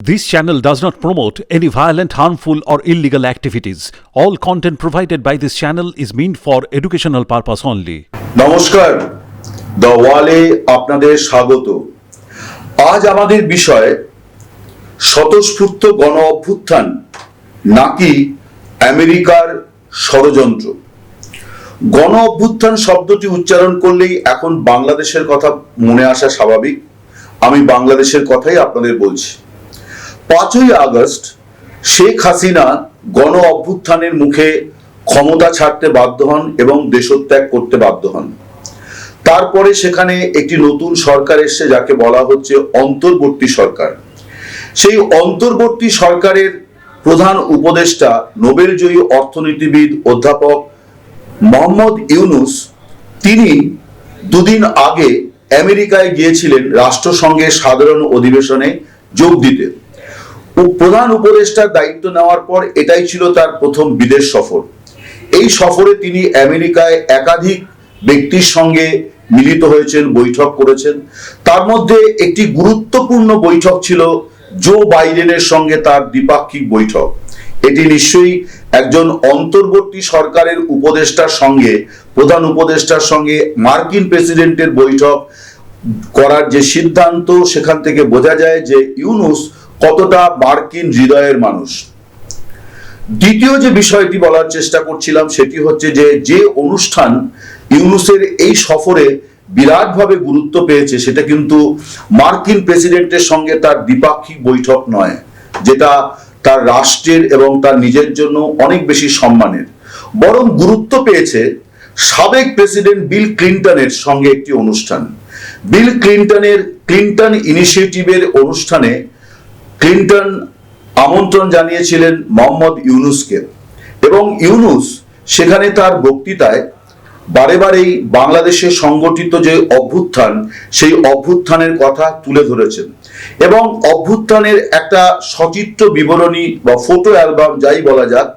This channel does not promote any violent, harmful, or illegal activities. All content provided by this channel is meant for educational purpose only. নমস্কার the ওয়ালে আপনাদের স্বাগত আজ আমাদের বিষয় স্বতঃস্ফূর্ত গণ অভ্যুত্থান নাকি আমেরিকার ষড়যন্ত্র গণ অভ্যুত্থান শব্দটি উচ্চারণ করলেই এখন বাংলাদেশের কথা মনে আসা স্বাভাবিক আমি বাংলাদেশের কথাই আপনাদের বলছি পাঁচই আগস্ট শেখ হাসিনা গণ অভ্যুত্থানের মুখে ক্ষমতা ছাড়তে বাধ্য হন এবং দেশত্যাগ করতে বাধ্য হন। তারপরে সেখানে একটি নতুন সরকার এসছে যাকে বলা হচ্ছে অন্তর্বর্তী সরকার। সেই অন্তর্বর্তী সরকারের প্রধান উপদেষ্টা, নোবেলজয়ী অর্থনীতিবিদ অধ্যাপক মোহাম্মদ ইউনুস, তিনি দুদিন আগে আমেরিকায় গিয়েছিলেন রাষ্ট্রসংঘের সাধারণ অধিবেশনে যোগ দিতে। প্রধান উপদেষ্টার দায়িত্ব নেওয়ার পর এটাই ছিল তার প্রথম বিদেশ সফর। এই সফরে তিনি আমেরিকায় একাধিক ব্যক্তির সঙ্গে মিলিত হয়েছেন, বৈঠক করেছেন। তার মধ্যে একটি গুরুত্বপূর্ণ বৈঠক ছিল জো বাইডেনের সঙ্গে তার দ্বিপাক্ষিক বৈঠক। এটি নিশ্চয়ই একজন অন্তর্বর্তী সরকারের উপদেষ্টার সঙ্গে, প্রধান উপদেষ্টার সঙ্গে মার্কিন প্রেসিডেন্টের বৈঠক করার যে সিদ্ধান্ত, সেখান থেকে বোঝা যায় যে ইউনুস কতটা মার্কিন হৃদয়ের মানুষ? দ্বিতীয় যে বিষয়টি বলার চেষ্টা করছিলাম সেটি হচ্ছে যে যে অনুষ্ঠান ইউনুসের এই সফরে বিরাটভাবে গুরুত্ব পেয়েছে সেটা কিন্তু মার্কিন প্রেসিডেন্টের সঙ্গে তার দ্বিপাক্ষিক বৈঠক নয়, যেটা তার রাষ্ট্রের এবং তার নিজের জন্য অনেক বেশি সম্মানের। বরং গুরুত্ব পেয়েছে সাবেক প্রেসিডেন্ট বিল ক্লিন্টনের সঙ্গে একটি অনুষ্ঠান। বিল ক্লিন্টনের, ক্লিন্টন ইনিশিয়েটিভের অনুষ্ঠানে ক্লিন্টন আমন্ত্রণ জানিয়েছিলেন মোহাম্মদ ইউনুসকে। এবং ইউনুস সেখানে তার বক্তৃতায় বারে বারেই বাংলাদেশে সংগঠিত যে অভ্যুত্থান, সেই অভ্যুত্থানের কথা তুলে ধরেছেন। এবং অভ্যুত্থানের একটা সচিত্র বিবরণী বা ফটো অ্যালবাম যাই বলা যাক,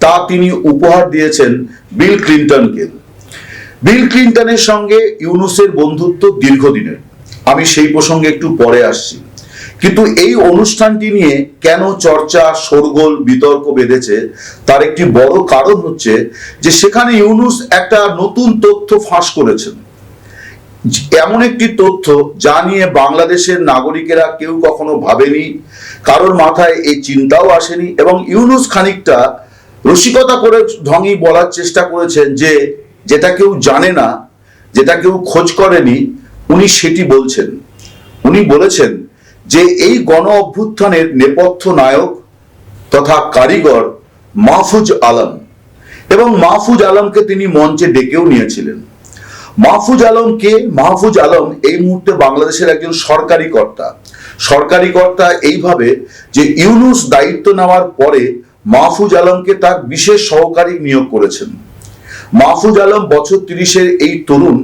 তা তিনি উপহার দিয়েছেন বিল ক্লিন্টনকে। বিল ক্লিন্টনের সঙ্গে ইউনুসের বন্ধুত্ব দীর্ঘদিনের। আমি সেই প্রসঙ্গে একটু পরে আসছি। কিন্তু এই অনুষ্ঠানটি নিয়ে কেন চর্চা, শোরগোল, বিতর্ক বেঁধেছে, তার একটি বড় কারণ হচ্ছে যে সেখানে ইউনুস একটা নতুন তথ্য ফাঁস করেছেন। এমন একটি তথ্য যা নিয়ে বাংলাদেশের নাগরিকেরা কেউ কখনো ভাবেনি, কারোর মাথায় এই চিন্তাও আসেনি এবং ইউনুস খানিকটা রসিকতা করে ঢঙই বলার চেষ্টা করেছেন যে যেটা কেউ জানে না, যেটা কেউ খোঁজ করেনি, উনি সেটি বলছেন। উনি বলেছেন যে এই গণ অভ্যুত্থানের নেপথ্য নায়ক তথা কারিগর মাহফুজ আলম এবং মাহফুজ আলমকে তিনি মঞ্চে ডেকেও নিয়েছিলেন। মাহফুজ আলম কে মাহফুজ আলম এই মুহূর্তে বাংলাদেশের একজন সরকারি কর্তা। সরকারি কর্তা এইভাবে যে ইউনুস দায়িত্ব নেওয়ার পরে মাহফুজ আলমকে তার বিশেষ সহকারী নিয়োগ করেছেন। মাহফুজ আলম বছর তিরিশের এই তরুণ,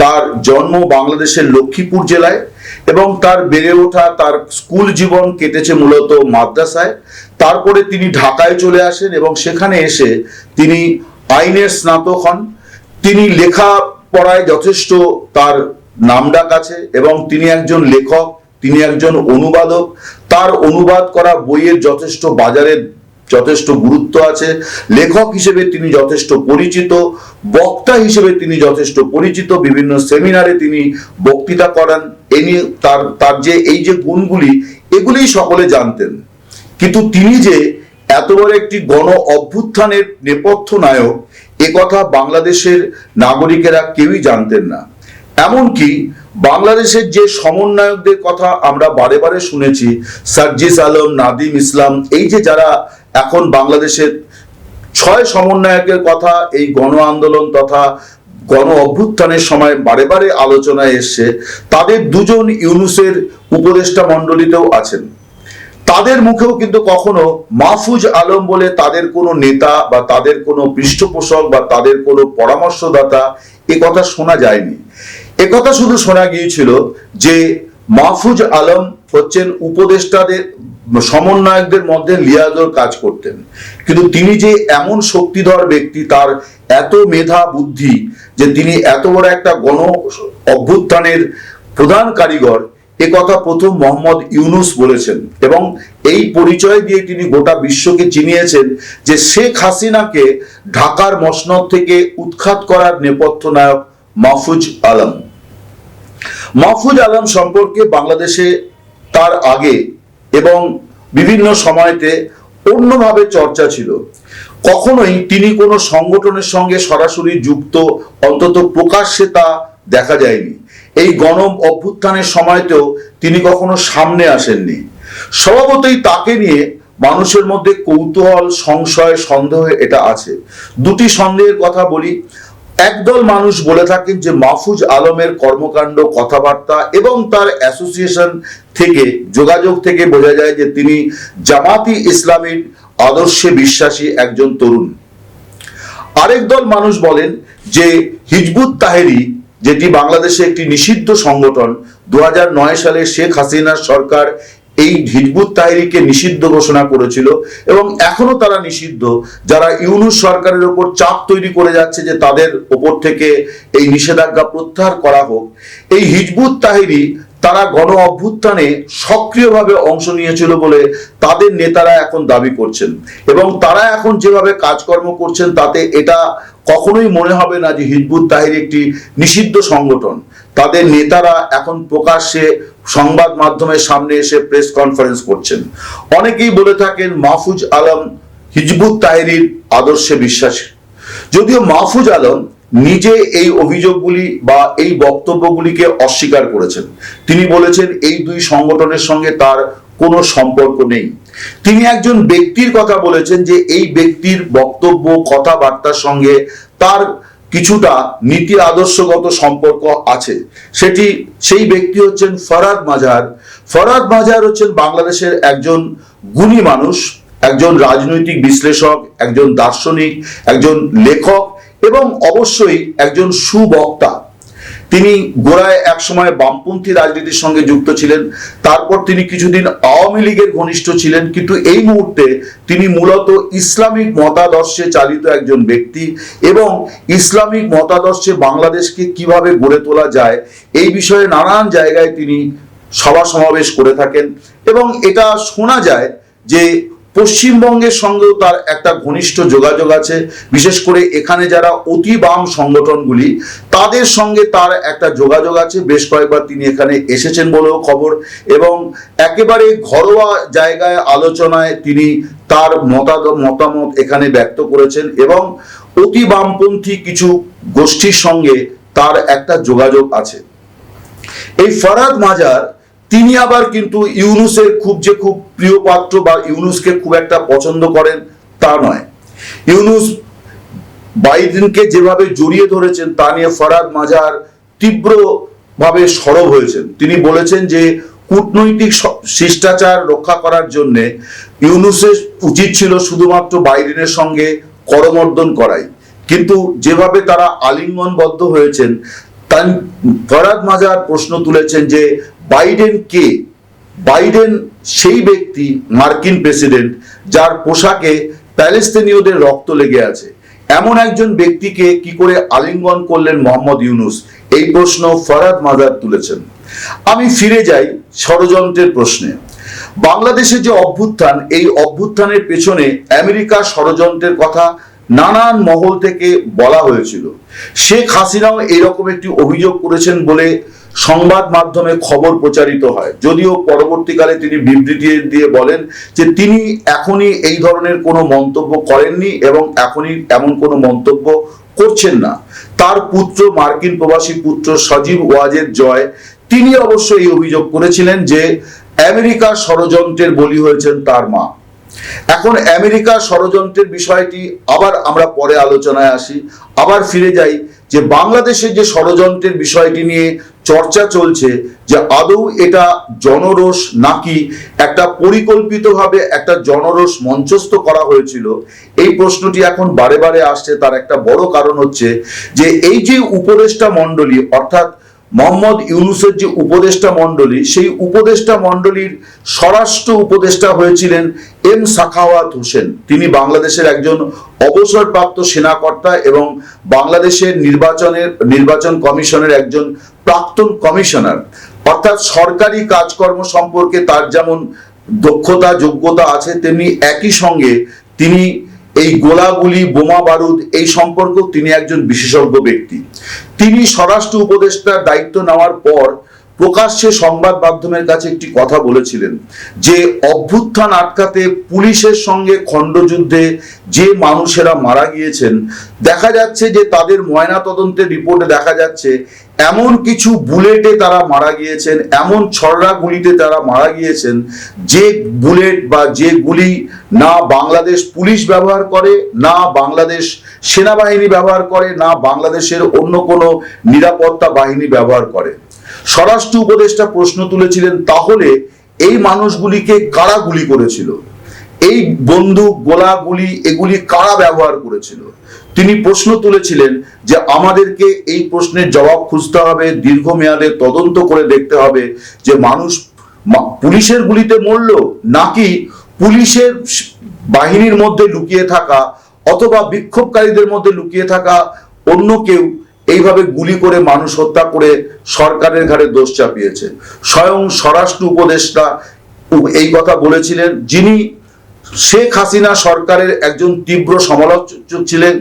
তার জন্ম বাংলাদেশের লক্ষ্মীপুর জেলায় এবং তার বেড়ে ওঠা, তার স্কুল জীবন কেটেছে মূলত মাদ্রাসায়। তারপরে তিনি ঢাকায় চলে আসেন এবং সেখানে এসে তিনি আইনের স্নাতক হন। তিনি লেখা পড়ায় যথেষ্ট তার নামডাক আছে এবং তিনি একজন লেখক, তিনি একজন অনুবাদক। তার অনুবাদ করা বইয়ের যথেষ্ট বাজারে যথেষ্ট গুরুত্ব আছে। লেখক হিসেবে তিনি যথেষ্ট পরিচিত, বক্তা হিসেবে তিনি যথেষ্ট পরিচিত। বিভিন্ন সেমিনারে তিনি বক্তৃতা করান, এ নিয়ে তার তার যে, এই যে গুণগুলি, এগুলিই সকলে জানতেন। কিন্তু তিনি যে এত বড় একটি গণ অভ্যুত্থানের নেপথ্য নায়ক, এ কথা বাংলাদেশের নাগরিকেরা কেউই জানতেন না। এমনকি বাংলাদেশের যে সমন্বয়কদের কথা আমরা বারে বারে শুনেছি, সার্জিস আলম, নাদিম ইসলাম, এই যে যারা এখন বাংলাদেশের ছয় সমন্বয়কের কথা, এই গণ আন্দোলন তথা গণ অভ্যুত্থানের সময় বারে বারে আলোচনায় এসছে তাদের দুজন ইউনুসের উপদেষ্টা মণ্ডলীতেও আছেন। তাদের মুখেও কিন্তু কখনো মাহফুজ আলম বলে তাদের কোনো নেতা বা তাদের কোনো পৃষ্ঠপোষক বা তাদের কোনো পরামর্শদাতা এ কথা শোনা যায়নি। এ কথা শুধু শোনা গিয়েছিল যে মাহফুজ আলম হচ্ছেন উপদেষ্টাদের সমন্বয়কদের মধ্যে লিয়াজর কাজ করতেন। কিন্তু তিনি যে এমন শক্তিধর ব্যক্তি, তার এত মেধা বুদ্ধি যে তিনি এত বড় একটা গণ অভ্যুত্থানের প্রধান কারিগর, এ কথা প্রথম মোহাম্মদ ইউনুস বলেছেন এবং এই পরিচয় দিয়ে তিনি গোটা বিশ্বকে চিনিয়েছেন যে শেখ হাসিনাকে ঢাকার মসনদ থেকে উৎখাত করার নেপথ্য নায়ক মাহফুজ আলম। মাহফুজ আলম সম্পর্কে বাংলাদেশে তার আগে এবং বিভিন্ন সময়তে অন্যভাবে চর্চা ছিল। কখনোই তিনি কোনো সংগঠনের সঙ্গে সরাসরি যুক্ত, অন্তত প্রকাশ্যে তা দেখা যায়নি। এই গণ অভ্যুত্থানের সময়তেও তিনি কখনো সামনে আসেননি। স্বভাবতই তাকে নিয়ে মানুষের মধ্যে কৌতূহল, সংশয়, সন্দেহ এটা আছে। দুটি সন্দেহের কথা বলি। একদল মানুষ বলে থাকেন যে মাহফুজ আলমের কর্মকাণ্ড, কথাবার্তা এবং তার অ্যাসোসিয়েশন থেকে, যোগাযোগ থেকে বোঝা যায় যে তিনি জামাতি ইসলামীর আদর্শে বিশ্বাসী একজন তরুণ। আরেক দল মানুষ বলেন যে হিজবুত তাহেরি, যেটি বাংলাদেশে একটি নিষিদ্ধ সংগঠন দু সালে শেখ হাসিনার সরকার এই হিজবুত তাহেরিকে নিষিদ্ধ ঘোষণা করেছিল এবং এখনও তারা নিষিদ্ধ। যারা ইউনুস সরকারের ওপর চাপ তৈরি করে যাচ্ছে যে তাদের ওপর থেকে এই নিষেধাজ্ঞা প্রত্যাহার করা হোক, এই হিজবুত তাহেরি তারা গণ অভ্যুত্থানে সক্রিয়ভাবে অংশ নিয়েছিল বলে তাদের নেতারা এখন দাবি করছেন। এবং তারা এখন যেভাবে কাজকর্ম করছেন, তাতে এটা কখনোই মনে হবে না যে হিজবুত তাহির একটি নিষিদ্ধ সংগঠন। তাদের নেতারা এখন প্রকাশ্যে সংবাদ মাধ্যমের সামনে এসে প্রেস কনফারেন্স করছেন। অনেকেই বলে থাকেন, মাহফুজ আলম হিজবুত তাহিরির আদর্শে বিশ্বাসী। যদিও মাহফুজ আলম নিজে এই অভিযোগগুলি বা এই বক্তব্যগুলিকে অস্বীকার করেছেন। তিনি বলেছেন, এই দুই সংগঠনের সঙ্গে তার কোনো সম্পর্ক নেই। তিনি একজন ব্যক্তির কথা বলেছেন যে, এই ব্যক্তির বক্তব্য, কথাবার্তার সঙ্গে তার কিছুটা নীতি আদর্শগত সম্পর্ক আছে। সেটি, সেই ব্যক্তি হচ্ছেন ফরাদ মাজার। ফরাদ মাজার হচ্ছেন বাংলাদেশের একজন গুণী মানুষ, একজন রাজনৈতিক বিশ্লেষক, একজন দার্শনিক, একজন লেখক এবং অবশ্যই একজন সুবক্তা। তিনি গোড়ায় একসময় বামপন্থী রাজনীতির সঙ্গে যুক্ত ছিলেন, তারপর তিনি কিছুদিন আওয়ামী লীগের ঘনিষ্ঠ ছিলেন, কিন্তু এই মুহূর্তে তিনি মূলত ইসলামিক মতাদর্শে চালিত একজন ব্যক্তি এবং ইসলামিক মতাদর্শে বাংলাদেশকে কীভাবে গড়ে তোলা যায় এই বিষয়ে নানান জায়গায় তিনি সভা সমাবেশ করে থাকেন এবং এটা শোনা যায় যে পশ্চিমবঙ্গের সঙ্গেও তার একটা ঘনিষ্ঠ যোগাযোগ আছে। বিশেষ করে এখানে যারা অতি বাম সংগঠনগুলি, তাদের সঙ্গে তার একটা যোগাযোগ আছে। বেশ কয়েকবার তিনি এখানে এসেছেন বলেও খবর এবং একেবারে ঘরোয়া জায়গায় আলোচনায় তিনি তার মতামত এখানে ব্যক্ত করেছেন এবং অতি বামপন্থী কিছু গোষ্ঠীর সঙ্গে তার একটা যোগাযোগ আছে। এই ফরাদ মাজার তিনি আবার কিন্তু ইউনুসের খুব যে খুব প্রিয় পাত্র বা ইউনুসকে খুব একটা পছন্দ করেন তা নয়। ইউনুস বাইডেনকে যেভাবে জড়িয়ে ধরেছেন তা নিয়ে ফরাদ মাজার তীব্রভাবে সরব হয়েছেন। তিনি বলেছেন যে, কূটনৈতিক শিষ্টাচার রক্ষা করার জন্য ইউনুসের উচিত ছিল শুধুমাত্র বাইডেনের সঙ্গে করমর্দন করাই। কিন্তু যেভাবে তারা আলিঙ্গনবদ্ধ হয়েছেন তাই ফরাদ মাজার প্রশ্ন তুলেছেন যে বাইডেন কে বাইডেন সেই ব্যক্তি, মার্কিন প্রেসিডেন্ট, যার পোশাকে প্যালেস্তিনীয়দের রক্ত লেগে আছে। এমন একজন ব্যক্তিকে কি করে আলিঙ্গন করলেন মোহাম্মদ ইউনুস? এই প্রশ্ন ফরাদ মাজার তুলেছেন। আমি ফিরে যাই ষড়যন্ত্রের প্রশ্নে। বাংলাদেশে যে অভ্যুত্থান, এই অভ্যুত্থানের পেছনে আমেরিকা ষড়যন্ত্রের কথা নানান মহল থেকে বলা হয়েছিল। শেখ হাসিনাও এরকম একটি অভিযোগ করেছেন বলে সংবাদ মাধ্যমে খবর প্রচারিত হয়। যদিও পরবর্তীকালে তিনি বিবৃতি দিয়ে বলেন যে তিনি এখনই এই ধরনের কোনো মন্তব্য করেননি এবং এখনই এমন কোনো মন্তব্য করছেন না। তার পুত্র, মার্কিন প্রবাসী পুত্র সজীব ওয়াজের জয়, তিনি অবশ্য এই অভিযোগ করেছিলেন যে আমেরিকার ষড়যন্ত্রের বলি হয়েছেন তার মা। এখন আমেরিকা ষড়যন্ত্রের বিষয়টি আবার আমরা পরে আলোচনায় আসি, আবার ফিরে যাই যে বাংলাদেশের যে ষড়যন্ত্রের বিষয়টি নিয়ে চর্চা চলছে যে আদৌ এটা জনরোষ নাকি একটা পরিকল্পিতভাবে একটা জনরোষ মঞ্চস্থ করা হয়েছিল? এই প্রশ্নটি এখন বারে বারে আসছে। তার একটা বড় কারণ হচ্ছে যে এই যে উপদেষ্টা মণ্ডলী, অর্থাৎ মোহাম্মদ ইউনুসের যে উপদেষ্টা মণ্ডলী, সেই উপদেষ্টা মণ্ডলীর স্বরাষ্ট্র উপদেষ্টা হয়েছিলেন এম সাখাওয়াত হোসেন। তিনি বাংলাদেশের একজন অবসরপ্রাপ্ত সেনাকর্তা এবং বাংলাদেশের নির্বাচনের, নির্বাচন কমিশনের একজন প্রাক্তন কমিশনার। অর্থাৎ সরকারি কাজকর্ম সম্পর্কে তার যেমন দক্ষতা, যোগ্যতা আছে, তেমনি একই সঙ্গে তিনি এই গোলাগুলি, বোমা বারুদ, এই সম্পর্কেও তিনি একজন বিশেষজ্ঞ ব্যক্তি। তিনি স্বরাষ্ট্র উপদেষ্টার দায়িত্ব নেওয়ার পর প্রকাশ্যে সংবাদ মাধ্যমের কাছে একটি কথা বলেছিলেন যে অভ্যুত্থান আটকাতে পুলিশের সঙ্গে খণ্ডযুদ্ধে যে মানুষেরা মারা গিয়েছেন, দেখা যাচ্ছে যে তাদের ময়না তদন্তের রিপোর্টে দেখা যাচ্ছে এমন কিছু বুলেটে তারা মারা গিয়েছেন, এমন ছড়রা গুলিতে তারা মারা গিয়েছেন যে বুলেট বা যে গুলি না বাংলাদেশ পুলিশ ব্যবহার করে, না বাংলাদেশ সেনাবাহিনী ব্যবহার করে, না বাংলাদেশের অন্য কোনো নিরাপত্তা বাহিনী ব্যবহার করে। স্বরাষ্ট্র উপদেষ্টা প্রশ্ন তুলেছিলেন, তাহলে এই মানুষগুলিকে কারা গুলি করেছিল? এই বন্দুক, গোলা গুলি, এগুলি কারা ব্যবহার করেছিল? তিনি প্রশ্ন তুলেছিলেন যে আমাদেরকে এই প্রশ্নের জবাব খুঁজতে হবে, দীর্ঘমেয়াদে তদন্ত করে দেখতে হবে যে মানুষ পুলিশের গুলিতে মরল নাকি পুলিশের বাহিনীর মধ্যে লুকিয়ে থাকা অথবা বিক্ষোভকারীদের মধ্যে লুকিয়ে থাকা অন্য কেউ এইভাবে গুলি করে মানুষ হত্যা করে সরকারের ঘাড়ে দোষ চাপিয়েছে। স্বয়ং স্বরাষ্ট্র উপদেষ্টা এই কথা বলেছিলেন, যিনি শেখ হাসিনা সরকারের একজন তীব্র সমালোচক ছিলেন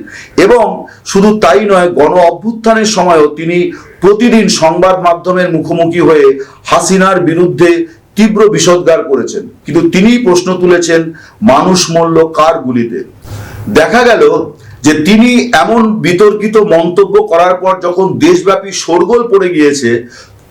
এবং শুধু তাই নয়, গণ অভ্যুত্থানের সময়ও তিনি প্রতিদিন সংবাদ মাধ্যমের মুখোমুখি হয়ে হাসিনার বিরুদ্ধে তীব্র বিষোদ্গার করেছেন। কিন্তু তিনি প্রশ্ন তুলেছেন, মানুষ মূল্য কার গুলিতে? দেখা গেল যে তিনি এমন বিতর্কিত মন্তব্য করার পর যখন দেশব্যাপী শোরগোল পড়ে গিয়েছে,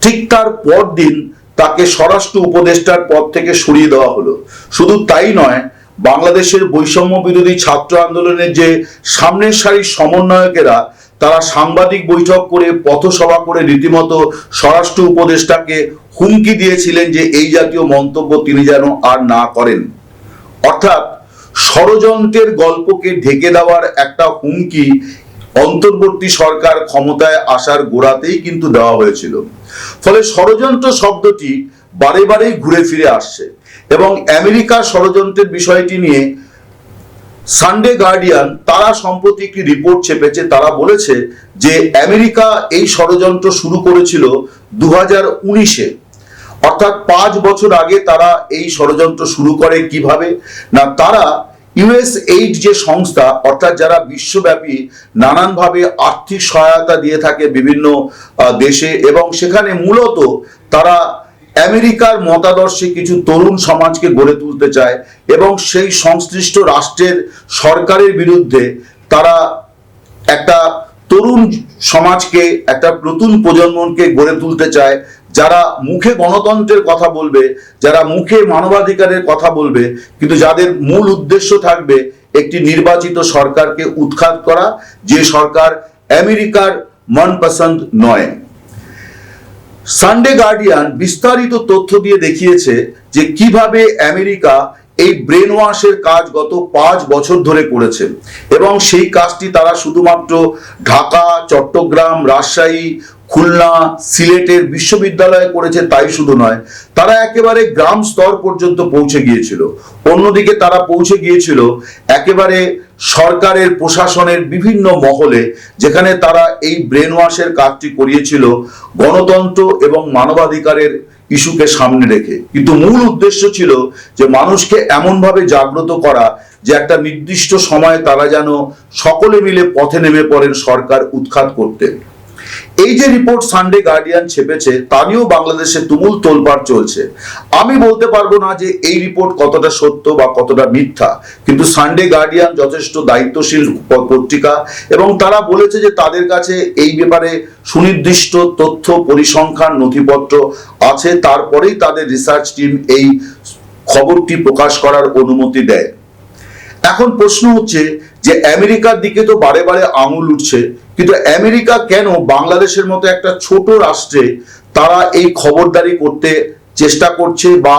ঠিক তার পরদিন তাকে স্বরাষ্ট্র উপদেষ্টার পদ থেকে সরিয়ে দেওয়া হলো। শুধু তাই নয়, বাংলাদেশের বৈষম্য বিরোধী ছাত্র আন্দোলনের যে সামনের সারির সমন্বয়কেরা, তারা সাংবাদিক বৈঠক করে, পথসভা করে রীতিমতো স্বরাষ্ট্র উপদেষ্টাকে হুমকি দিয়েছিলেন যে এই জাতীয় মন্তব্য তিনি যেন আর না করেন। অর্থাৎ ষড়যন্ত্রের গল্পকে ঢেকে দেওয়ার একটা হুমকি অন্তর্বর্তী সরকার ক্ষমতায় আসার গোড়াতেই কিন্তু দেওয়া হয়েছিল। ফলে ষড়যন্ত্র শব্দটি বারে বারেই ঘুরে ফিরে আসছে এবং আমেরিকা ষড়যন্ত্রের বিষয়টি নিয়ে সানডে গার্ডিয়ান তারা সম্প্রতি একটি রিপোর্ট চেপেছে, তারা বলেছে যে আমেরিকা এই ষড়যন্ত্র শুরু করেছিল দু হাজার উনিশে। অর্থাৎ পাঁচ বছর আগে তারা এই ষড়যন্ত্র শুরু করে কীভাবে? না, তারা ইউএস এইড যে সংস্থা, অর্থাৎ যারা বিশ্বব্যাপী নানানভাবে আর্থিক সহায়তা দিয়ে থাকে বিভিন্ন দেশে এবং সেখানে মূলত তারা আমেরিকার মতাদর্শে কিছু তরুণ সমাজকে গড়ে তুলতে চায় এবং সেই সংশ্লিষ্ট রাষ্ট্রের সরকারের বিরুদ্ধে তারা একটা তরুণ সমাজকে, একটা নতুন প্রজন্মকে গড়ে তুলতে চায়। যারা মুখে গণতন্ত্রের কথা বলবে, যারা মুখে মানবাধিকারের কথা বলবে, কিন্তু যাদের মূল উদ্দেশ্য থাকবে একটি নির্বাচিত সরকারকে উৎখাত করা, যে সরকার আমেরিকার মনপসন্দ নয়। সানডে গার্ডিয়ান বিস্তারিত তথ্য দিয়ে দেখিয়েছে যে কীভাবে আমেরিকা এই ব্রেন ওয়াশের কাজ গত পাঁচ বছর ধরে করেছে, এবং সেই কাজটি তারা শুধুমাত্র ঢাকা, চট্টগ্রাম, রাজশাহী খুলনা সিলেটের বিশ্ববিদ্যালয়ে করেছে তাই শুধু নয়, তারা একেবারে গ্রাম স্তর পর্যন্ত পৌঁছে গিয়েছিল। অন্যদিকে তারা পৌঁছে গিয়েছিল একেবারে সরকারের, প্রশাসনের বিভিন্ন মহলে, যেখানে তারা এই ব্রেন ওয়াশের কাজটি করিয়েছিল গণতন্ত্র এবং মানবাধিকারের ইস্যুকে সামনে রেখে। কিন্তু মূল উদ্দেশ্য ছিল যে মানুষকে এমনভাবে জাগ্রত করা যে একটা নির্দিষ্ট সময়ে তারা যেন সকলে মিলে পথে নেমে পড়েন সরকার উৎখাত করতে। এই যে রিপোর্ট সানডে গার্ডিয়ান ছেপেছে, তা নিয়েও বাংলাদেশে তুমুল তোলপাড় চলছে। আমি বলতে পারব না যে এই রিপোর্ট কতটা সত্য বা কতটা মিথ্যা, কিন্তু সানডে গার্ডিয়ান যথেষ্ট দায়িত্বশীল পত্রিকা এবং তারা বলেছে যে তাদের কাছে এই ব্যাপারে সুনির্দিষ্ট তথ্য পরিসংখ্যান নথিপত্র আছে, তারপরেই তাদের রিসার্চ টিম এই খবরটি প্রকাশ করার অনুমতি দেয়। এখন প্রশ্ন হচ্ছে যে আমেরিকার দিকে তো বারে বারে আঙুল উঠছে, কিন্তু আমেরিকা কেন বাংলাদেশের মতো একটা ছোট রাষ্ট্রে তারা এই খবরদারি করতে চেষ্টা করছে বা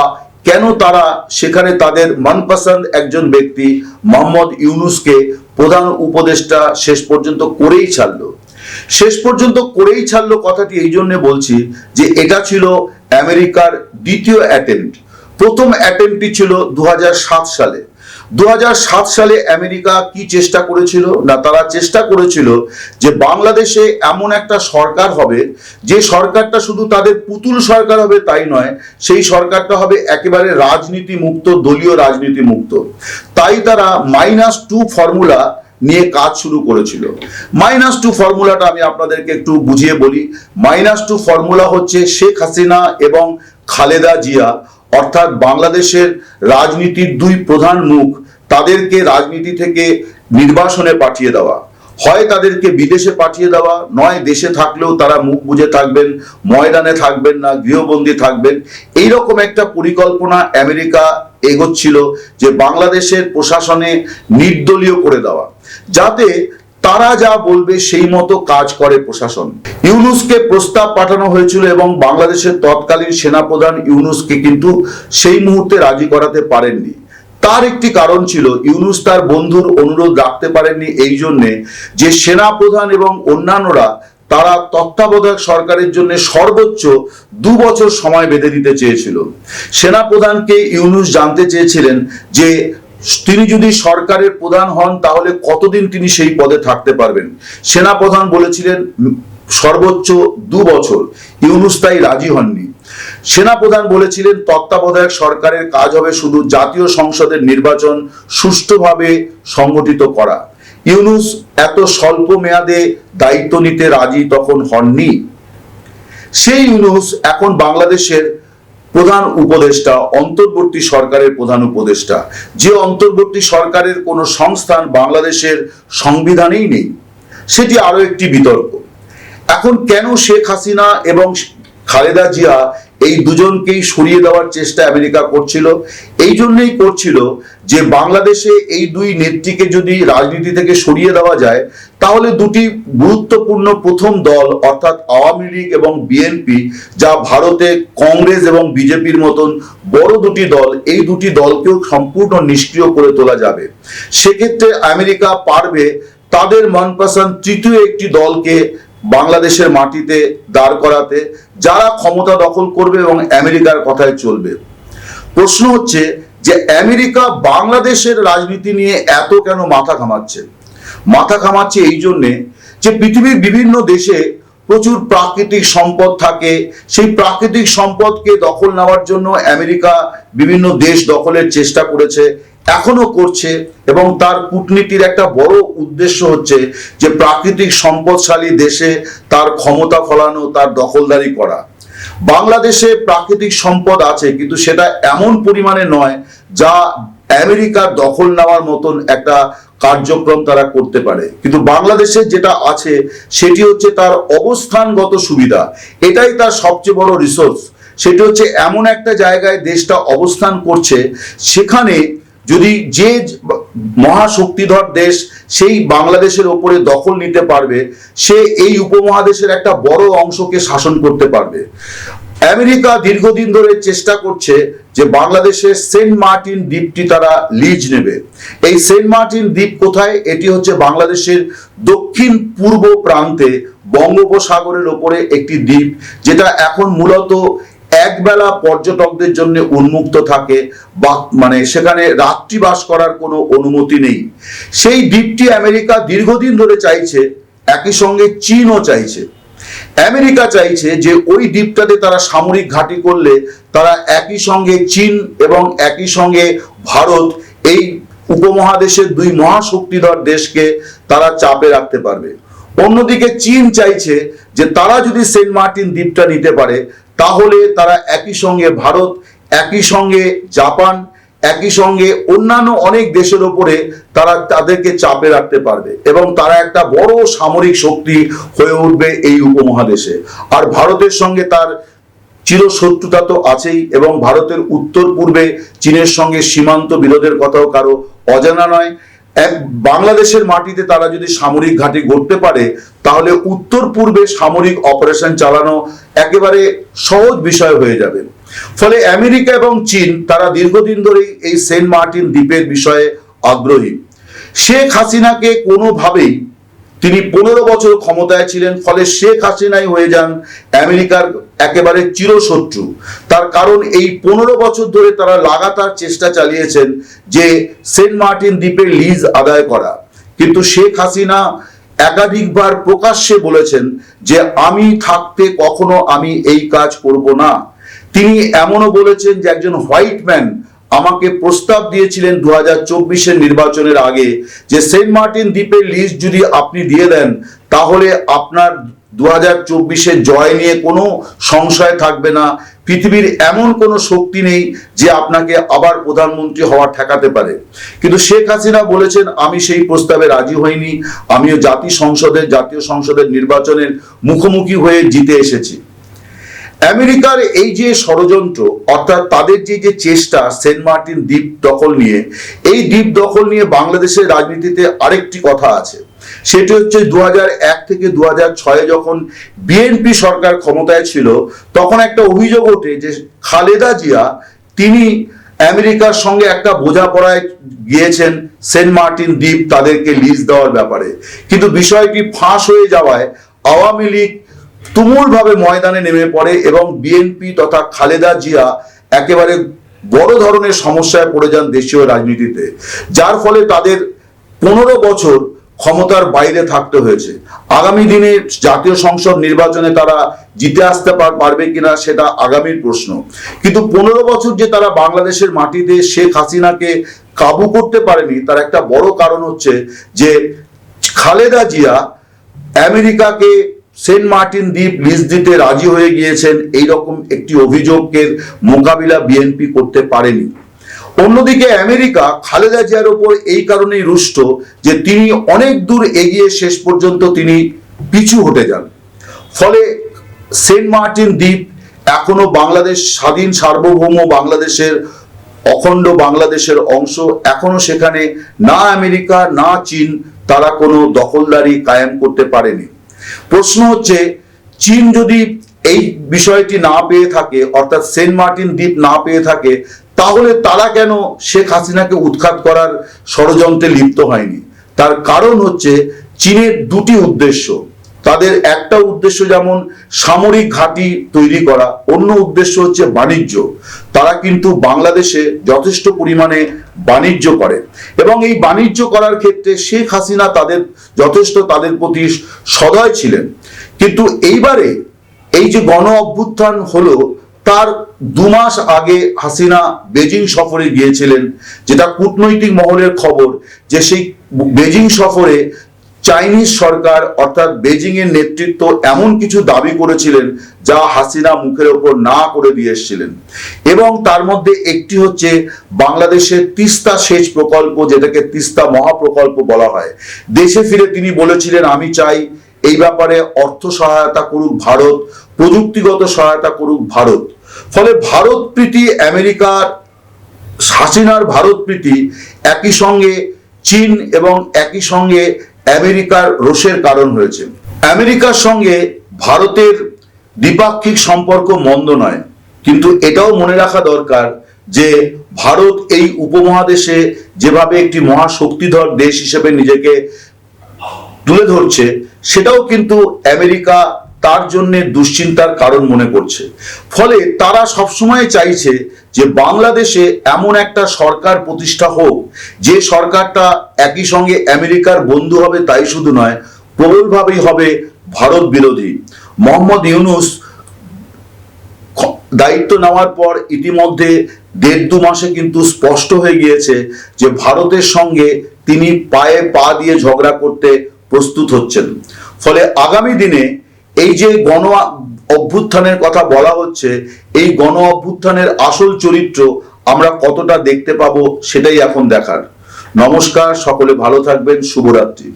কেন তারা সেখানে তাদের মনপসন্দ একজন ব্যক্তি মোহাম্মদ ইউনুসকে প্রধান উপদেষ্টা শেষ পর্যন্ত করেই ছাড়লো? শেষ পর্যন্ত করেই ছাড়লো কথাটি এই জন্য বলছি যে এটা ছিল আমেরিকার দ্বিতীয় অ্যাটেম্পট। প্রথম অ্যাটেম্পটি ছিল দু হাজার সাত সালে। দু সালে আমেরিকা কি চেষ্টা করেছিল? না, তারা চেষ্টা করেছিল যে বাংলাদেশে এমন একটা সরকার হবে, যে সরকারটা শুধু তাদের পুতুল সরকার হবে তাই নয়, সেই সরকারটা হবে একেবারে রাজনীতি মুক্ত দলীয় রাজনীতি মুক্ত তাই তারা মাইনাস টু ফর্মুলা নিয়ে কাজ শুরু করেছিল। মাইনাস টু ফর্মুলাটা আমি আপনাদেরকে একটু বুঝিয়ে বলি। মাইনাস টু ফর্মুলা হচ্ছে শেখ হাসিনা এবং খালেদা জিয়া। অর্থাৎ বাংলাদেশের রাজনীতির দুই প্রধান মুখ তাদেরকে রাজনীতি থেকে নির্বাসনে পাঠিয়ে দেওয়া। হয় তাদেরকে বিদেশে পাঠিয়ে দেওয়া, নয় দেশে থাকলেও তারা মুখ বুঝে থাকবেন, ময়দানে থাকবেন না, গৃহবন্দী থাকবেন। এইরকম একটা পরিকল্পনা আমেরিকা এগোচ্ছিল যে বাংলাদেশের প্রশাসনে নির্দলীয় করে দেওয়া। যাতে তারা যা বলবে সেই মতো কাজ করে প্রশাসন। ইউনুসকে প্রস্তাব পাঠানো হয়েছিল এবং বাংলাদেশের তৎকালীন সেনাপ্রধান ইউনুসকে কিন্তু সেই মুহূর্তে রাজি করাতে পারেননি। তার একটি কারণ ছিল, ইউনুস তার বন্ধুর অনুরোধ রাখতে পারেননি এই জন্যে যে সেনাপ্রধান এবং অন্যান্যরা তারা তত্ত্বাবধায়ক সরকারের জন্য সর্বোচ্চ দু বছর সময় বেঁধে দিতে চেয়েছিল। সেনাপ্রধানকে ইউনুস জানতে চেয়েছিলেন যে তিনি যদি সরকারের প্রধান হন, তাহলে কতদিন তিনি সেই পদে থাকতে পারবেন? সেনাপ্রধান বলেছিলেন, সর্বোচ্চ দু বছর। ইউনুস তাই রাজি হননি। সেনাপ্রধান বলেছিলেন, তত্ত্বাবধায়ক সরকারের কাজ হবে শুধু জাতীয় সংসদের নির্বাচন সুষ্ঠুভাবে সংগঠিত করা। ইউনুস এত স্বল্প মেয়াদে দায়িত্ব নিতে রাজি তখন হননি। সেই ইউনুস এখন বাংলাদেশের প্রধান উপদেষ্টা, অন্তর্বর্তী সরকারের প্রধান উপদেষ্টা। যে অন্তর্বর্তী সরকারের কোনো সংস্থান বাংলাদেশের সংবিধানেই নেই, সেটি আরও একটি বিতর্ক। এখন কেন শেখ হাসিনা এবং খালেদা জিয়া এই দুজনকেই সরিয়ে দেওয়ার চেষ্টা আমেরিকা করছিল। এই জন্যই করছিল যে বাংলাদেশে এই দুই নেত্রীকে যদি রাজনীতি থেকে সরিয়ে দেওয়া যায়, তাহলে দুটি গুরুত্বপূর্ণ প্রথম দল, অর্থাৎ আওয়ামী লীগ এবং বিএনপি, যা ভারতে কংগ্রেস এবং বিজেপির মতন বড় দুটি দল, এই দুটি দলকেও সম্পূর্ণ নিষ্ক্রিয় করে তোলা যাবে। সেক্ষেত্রে আমেরিকা পারবে তাদের মনপসন্দ তৃতীয় একটি দলকে বাংলাদেশের মাটিতে দাঁড় করাতে যারা ক্ষমতা দখল করবে এবং আমেরিকার কথায় চলবে। প্রশ্ন হচ্ছে যে আমেরিকা বাংলাদেশের রাজনীতি নিয়ে এত কেন মাথা ঘামাচ্ছে? মাথা ঘামাচ্ছে এই জন্যে যে পৃথিবীর বিভিন্ন দেশে প্রচুর প্রাকৃতিক সম্পদ থাকে। সেই প্রাকৃতিক সম্পদকে দখল নেওয়ার জন্য আমেরিকা বিভিন্ন দেশ দখলের চেষ্টা করেছে। এখনও করছে এবং তার কূটনীতির একটা বড় উদ্দেশ্য হচ্ছে যে প্রাকৃতিক সম্পদশালী দেশে তার ক্ষমতা ফলানো, তার দখলদারি করা। বাংলাদেশে প্রাকৃতিক সম্পদ আছে, কিন্তু সেটা এমন পরিমাণে নয় যা আমেরিকার দখল নেওয়ার মতন একটা কার্যক্রম তারা করতে পারে। কিন্তু বাংলাদেশে যেটা আছে, সেটি হচ্ছে তার অবস্থানগত সুবিধা। এটাই তার সবচেয়ে বড় রিসোর্স সেটি হচ্ছে এমন একটা জায়গায় দেশটা অবস্থান করছে, সেখানে যদি যে মহাশক্তিধর দেশ সেই বাংলাদেশের ওপরে দখল নিতে পারবে, সে এই উপমহাদেশের একটা বড় অংশকে শাসন করতে পারবে। আমেরিকা দীর্ঘদিন ধরে চেষ্টা করছে যে বাংলাদেশের সেন্ট মার্টিন দ্বীপটি তারা লিজ নেবে। এই সেন্ট মার্টিন দ্বীপ কোথায়? এটি হচ্ছে বাংলাদেশের দক্ষিণ পূর্ব প্রান্তে বঙ্গোপসাগরের ওপরে একটি দ্বীপ, যেটা এখন মূলত একবেলা পর্যটকদের জন্য উন্মুক্ত থাকে বা মানে সেখানে রাত্রিবাস করার কোনো অনুমতি নেই। সেই দ্বীপটি আমেরিকা দীর্ঘদিন ধরে চাইছে, একই সঙ্গে চীনও চাইছে। আমেরিকা চাইছে যে ওই দ্বীপটাতে তারা সামরিক ঘাঁটি করলে তারা একই সঙ্গে চীন এবং একই সঙ্গে ভারত এই উপমহাদেশের দুই মহাশক্তিধর দেশকে তারা চাপে রাখতে পারবে। অন্যদিকে চীন চাইছে যে তারা যদি সেন্ট মার্টিন দ্বীপটা নিতে পারে তাহলে তারা একই সঙ্গে ভারত, একই সঙ্গে জাপান, একই সঙ্গে অন্যান্য অনেক দেশের ওপরে তারা তাদেরকে চাপে রাখতে পারবে এবং তারা একটা বড় সামরিক শক্তি হয়ে উঠবে এই উপমহাদেশে। আর ভারতের সঙ্গে তার চিরশত্রুতা তো আছেই এবং ভারতের উত্তর পূর্বে চীনের সঙ্গে সীমান্ত বিরোধের কথাও কারও অজানা নয়। এক বাংলাদেশের মাটিতে তারা যদি সামরিক ঘাঁটি গড়তে পারে, তাহলে উত্তর পূর্বে সামরিক অপারেশন চালানো একেবারে সহজ বিষয় হয়ে যাবে। ফলে আমেরিকা এবং চীন, তারা দীর্ঘদিন ধরেই এই সেন্ট মার্টিন দ্বীপের বিষয়ে আগ্রহী। শেখ হাসিনাকে কোনোভাবেই তিনি পনেরো বছর ক্ষমতায় ছিলেন, ফলে শেখ হাসিনাই হয়ে যান আমেরিকার একেবারে চিরশত্রু। তার কারণ এই পনেরো বছর ধরে তারা লাগাতার চেষ্টা চালিয়েছেন যে সেন্ট মার্টিন দ্বীপের লিজ আদায় করা। কিন্তু শেখ হাসিনা একাধিকবার প্রকাশ্যে বলেছেন যে, আমি থাকতে কখনো আমি এই কাজ করব না। তিনি এমনও বলেছেন যে, একজন হোয়াইট ম্যান আমাকে প্রস্তাব দিয়েছিলেন দু হাজার নির্বাচনের আগে যে সেন্ট মার্টিন দ্বীপের লিস্ট যদি আপনি দিয়ে দেন, তাহলে আপনার দু হাজার জয় নিয়ে কোনো সংশয় থাকবে না। পৃথিবীর এমন কোনো শক্তি নেই যে আপনাকে আবার প্রধানমন্ত্রী হওয়া ঠেকাতে পারে। কিন্তু শেখ হাসিনা বলেছেন, আমি সেই প্রস্তাবে রাজি হইনি। আমিও জাতি সংসদের, জাতীয় সংসদের নির্বাচনের মুখোমুখি হয়ে জিতে এসেছি। আমেরিকার এই যে ষড়যন্ত্র, অর্থাৎ তাদের যে যে চেষ্টা, সেন্ট মার্টিন দ্বীপ দখল নিয়ে, এই দ্বীপ দখল নিয়ে বাংলাদেশের রাজনীতিতে আরেকটি কথা আছে। সেটি হচ্ছে দু এক থেকে দু ছয়ে যখন বিএনপি সরকার ক্ষমতায় ছিল, তখন একটা অভিযোগ ওঠে যে খালেদা জিয়া, তিনি আমেরিকার সঙ্গে একটা বোঝাপড়ায় গিয়েছেন সেন্ট মার্টিন দ্বীপ তাদেরকে লিজ দেওয়ার ব্যাপারে। কিন্তু বিষয়টি ফাঁস হয়ে যাওয়ায় আওয়ামী লীগ তুমুলভাবে ময়দানে নেমে পড়ে এবং বিএনপি তথা খালেদা জিয়া একেবারে বড় ধরনের সমস্যায় পড়ে যান দেশীয় রাজনীতিতে, যার ফলে তাদের পনেরো বছর ক্ষমতার বাইরে থাকতে হয়েছে। আগামী দিনে জাতীয় সংসদ নির্বাচনে তারা জিতে আসতে পারবে কিনা সেটা আগামীর প্রশ্ন। কিন্তু পনেরো বছর যে তারা বাংলাদেশের মাটিতে শেখ হাসিনাকে কাবু করতে পারেনি, তার একটা বড় কারণ হচ্ছে যে খালেদা জিয়া আমেরিকাকে সেন্ট মার্টিন দ্বীপ লিজ দিতে রাজি হয়ে গিয়েছেন। এই রকম একটি অভিযোগের মোকাবিলা বিএনপি করতে পারেনি। অন্যদিকে আমেরিকা, খালেদা জিয়ার ওপর এই কারণেই রুষ্ট যে তিনি অনেক দূর এগিয়ে শেষ পর্যন্ত তিনি পিছু হটে যান। ফলে সেন্ট মার্টিন দ্বীপ এখনও বাংলাদেশ স্বাধীন সার্বভৌম বাংলাদেশের অখণ্ড বাংলাদেশের অংশ। এখনও সেখানে না আমেরিকা, না চীন তারা কোনো দখলদারি কায়েম করতে পারেনি। প্রশ্ন হচ্ছে, চীন যদি এই বিষয়টি না পেয়ে থাকে, অর্থাৎ সেন্ট মার্টিন দ্বীপ না পেয়ে থাকে, তাহলে তারা কেন শেখ হাসিনাকে উৎখাত করার ষড়যন্ত্রে লিপ্ত হয়নি? তার কারণ হচ্ছে, চীনের দুটি উদ্দেশ্য। তাদের একটা উদ্দেশ্য যেমন সামরিক ঘাঁটি তৈরি করা, অন্য উদ্দেশ্য হচ্ছে বাণিজ্য। তারা কিন্তু বাংলাদেশে যথেষ্ট পরিমাণে বাণিজ্য করে এবং এই বাণিজ্য করার ক্ষেত্রে শেখ হাসিনা তাদের যথেষ্ট তাদের প্রতি সদয় ছিলেন। কিন্তু এইবারে এই যে গণ অভ্যুত্থান হলো, তার দু মাস আগে হাসিনা বেজিং সফরে গিয়েছিলেন, যেটা কূটনৈতিক মহলের খবর যে সেই বেজিং সফরে চাইনিজ সরকার অর্থাৎ বেজিং এর নেতৃত্ব এমন কিছু দাবি করেছিলেন যা হাসিনা মুখের ওপর না করে দিয়ে এসেছিলেন। এবং তার মধ্যে একটি হচ্ছে বাংলাদেশের তিস্তা সেচ প্রকল্প, যেটাকে তিস্তা মহাপ্রকল্প বলা হয়। দেশে ফিরে তিনি বলেছিলেন, আমি চাই এই ব্যাপারে অর্থ সহায়তা করুক ভারত, প্রযুক্তিগত সহায়তা করুক ভারত। ফলে ভারত প্রীতি, আমেরিকার, হাসিনার ভারত প্রীতি একই সঙ্গে চীন এবং একই সঙ্গে আমেরিকার রোষের কারণ হয়েছে। আমেরিকার সঙ্গে ভারতের দ্বিপাক্ষিক সম্পর্ক মন্দ নয়, কিন্তু এটাও মনে রাখা দরকার যে ভারত এই উপমহাদেশে যেভাবে একটি মহাশক্তিধর দেশ হিসেবে নিজেকে তুলে ধরছে, সেটাও কিন্তু আমেরিকা তার জন্য দুশ্চিন্তার কারণ মনে করছে। ফলে তারা সবসময় চাইছে যে বাংলাদেশে এমন একটা সরকার প্রতিষ্ঠা হোক যে সরকারটা একই সঙ্গে আমেরিকার বন্ধু হবে তাই শুধু নয়, প্রবলভাবেই হবে ভারত বিরোধী। মোহাম্মদ ইউনুস দায়িত্ব নেওয়ার পর ইতিমধ্যে দেড় দু মাসে কিন্তু স্পষ্ট হয়ে গিয়েছে যে ভারতের সঙ্গে তিনি পায়ে পা দিয়ে ঝগড়া করতে প্রস্তুত হচ্ছেন। ফলে আগামী দিনে এই যে গণ অভ্যুত্থানের কথা বলা হচ্ছে, এই গণ অভ্যুত্থানের আসল চরিত্র আমরা কতটা দেখতে পাবো সেটাই এখন দেখার। নমস্কার সকলে ভালো থাকবেন শুভরাত্রি।